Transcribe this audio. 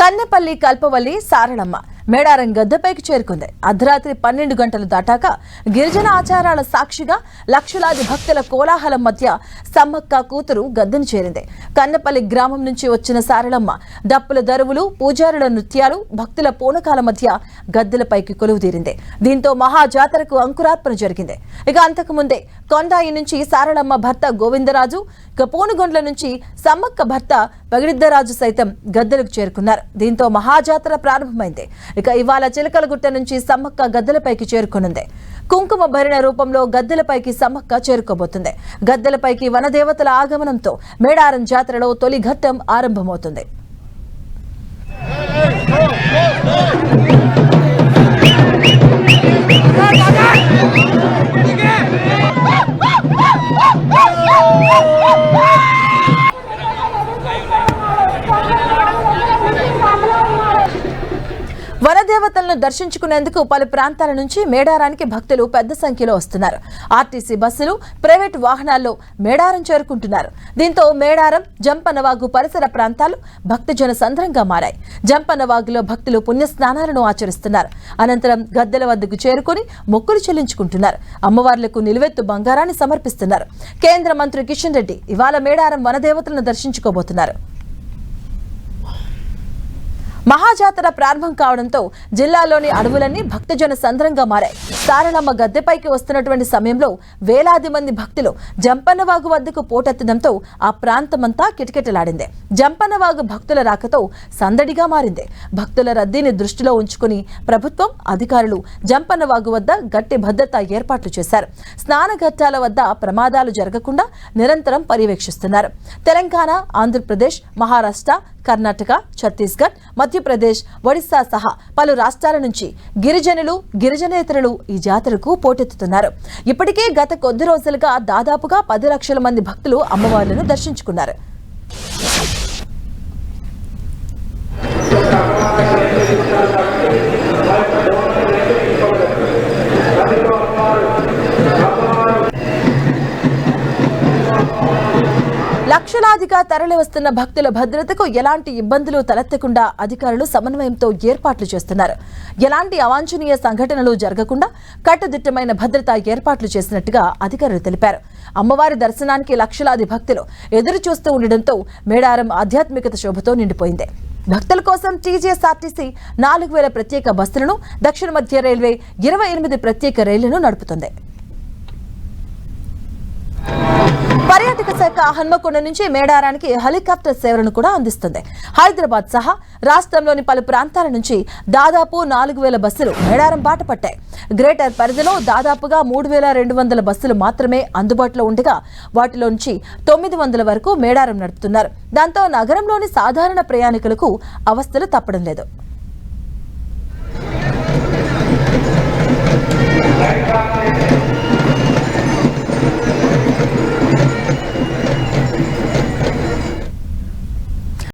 కన్నెపల్లి కల్పవల్లి సారళమ్మ మేడారం గద్దెపైకి చేరుకుంది. అర్ధరాత్రి పన్నెండు గంటలు దాటాక గిరిజన ఆచారాల సాక్షిగా లక్షలాది భక్తుల కోలాహలం మధ్య సమ్మక్క కూతురు గద్దెను చేరింది. కన్నెపల్లి గ్రామం నుంచి వచ్చిన సారళమ్మ డప్పుల దరువులు పూజారుల నృత్యాలు భక్తుల పూనకాల మధ్య గద్దెలపైకి కొలువు తీరింది. దీంతో మహాజాతరకు అంకురార్పణ జరిగింది. ఇక అంతకుముందే కొండాయి నుంచి సారళమ్మ భర్త గోవిందరాజు ఇక పూనుగొండ్ల నుంచి సమ్మక్క భర్త పగిడిద్దరాజు సైతం గద్దెలకు చేరుకున్నారు. దీంతో మహాజాతర ప్రారంభమైంది. ఇక ఇవాళ చిలకలగుట్ట నుంచి సమ్మక్క గద్దెలపైకి చేరుకునుంది. కుంకుమ భరిణ రూపంలో గద్దెలపైకి సమ్మక్క చేరుకోబోతుంది. గద్దెలపైకి వనదేవతల ఆగమనంతో మేడారం జాతరలో తొలి ఘట్టం ఆరంభమవుతుంది. వనదేవతలను దర్శించుకునేందుకు పలు ప్రాంతాల నుంచి మేడారానికి భక్తులు పెద్ద సంఖ్యలో వస్తున్నారు. ఆర్టీసీ బస్సులు ప్రైవేట్ వాహనాల్లో మేడారం చేరుకుంటున్నారు. దీంతో మేడారం జంపనవాగు పరిసర ప్రాంతాలు భక్తజన సంద్రంగా మారాయి. జంపనవాగులో భక్తులు పుణ్యస్నానాలను ఆచరిస్తున్నారు. అనంతరం గద్దెల వద్దకు చేరుకుని మొక్కులు చెల్లించుకుంటున్నారు. అమ్మవార్లకు నిలువెత్తు బంగారాన్ని సమర్పిస్తున్నారు. కేంద్ర మంత్రి కిషన్ రెడ్డి ఇవాళ మేడారం వనదేవతలను దర్శించుకోబోతున్నారు. మహాజాతర ప్రారంభం కావడంతో జిల్లాలోని అడవులన్నీ భక్తజన సంద్రంగా మారాయి. సారలమ్మ గద్దెపైకి వస్తున్నటువంటి సమయంలో వేలాది మంది భక్తులు జంపన్నవాగు వద్దకు పోటెత్తడంతో ఆ ప్రాంతమంతా కిటకిటలాడింది. జంపన్నవాగు భక్తుల రాకతో సందడిగా మారింది. భక్తుల రద్దీని దృష్టిలో ఉంచుకుని ప్రభుత్వం అధికారులు జంపన్నవాగు వద్ద గట్టి భద్రతా ఏర్పాట్లు చేశారు. స్నానఘట్టాల వద్ద ప్రమాదాలు జరగకుండా నిరంతరం పర్యవేక్షిస్తున్నారు. తెలంగాణ ఆంధ్రప్రదేశ్ మహారాష్ట్ర కర్ణాటక ఛత్తీస్గఢ్ మధ్యప్రదేశ్ ఒడిశా సహా పలు రాష్ట్రాల నుంచి గిరిజనులు గిరిజనేతరులు ఈ జాతరకు పోటెత్తుతున్నారు. ఇప్పటికే గత కొద్ది రోజులుగా దాదాపుగా పది లక్షల మంది భక్తులు అమ్మవార్లను దర్శించుకున్నారు. లక్షలాదిగా తరలి వస్తున్న భక్తుల భద్రతకు ఎలాంటి ఇబ్బందులు తలెత్తకుండా అధికారులు సమన్వయంతో ఏర్పాట్లు చేస్తున్నారు. ఎలాంటి అవాంఛనీయ సంఘటనలు జరగకుండా కట్టుదిట్టమైన భద్రతా ఏర్పాట్లు చేసినట్టుగా అధికారులు తెలిపారు. అమ్మవారి దర్శనానికి లక్షలాది భక్తులు ఎదురు చూస్తూ ఉండడంతో మేడారం ఆధ్యాత్మికత శోభతో నిండిపోయింది. భక్తుల కోసం టీజీఎస్ఆర్టీసీ నాలుగు వేల ప్రత్యేక బస్సులను దక్షిణ మధ్య రైల్వే ఇరవై ఎనిమిది ప్రత్యేక రైళ్ళను నడుపుతుంది. పర్యాటక శాఖ హన్మకొండ నుంచి మేడారానికి హెలికాప్టర్ సేవలను కూడా అందిస్తుంది. హైదరాబాద్ సహా రాష్ట్రంలోని పలు ప్రాంతాల నుంచి దాదాపు నాలుగు వేల బస్సులు మేడారం బాట పట్టాయి. గ్రేటర్ పరిధిలో దాదాపుగా మూడు వేల రెండు వందల బస్సులు మాత్రమే అందుబాటులో ఉండగా వాటిలో నుంచి తొమ్మిది వందల వరకు మేడారం నడుపుతున్నారు. దాంతో నగరంలోని సాధారణ ప్రయాణికులకు అవస్థలు తప్పడం లేదు.